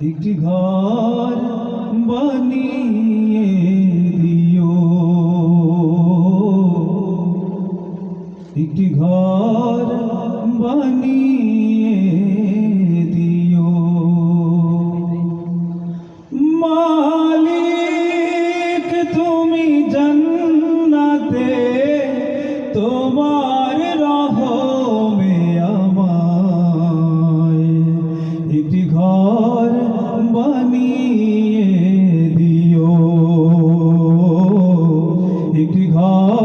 একটি ঘর বানিয়ে দিও। একটি ঘর বানিয়ে দিও। মালিক তুমি জান্নাতে তোমার রহমে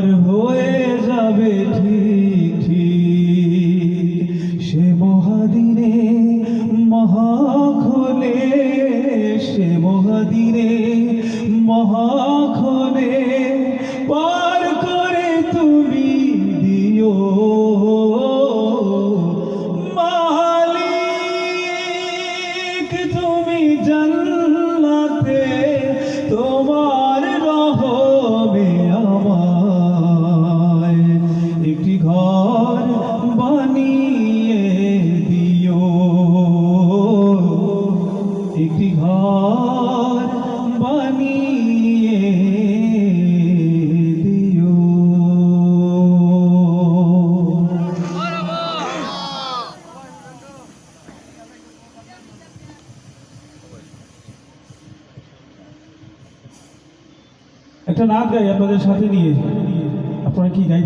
পার হয়ে যাবে ঠিক ঠিক। সে মহাদিনে মহাখনে সে মহাদিনে মহাখনে পার করে তুমি দিও। মালিক, তুমি জান্নাতে একটা নাচ গাই আপনাদের সাথে নিয়ে। আপনারা কি গাই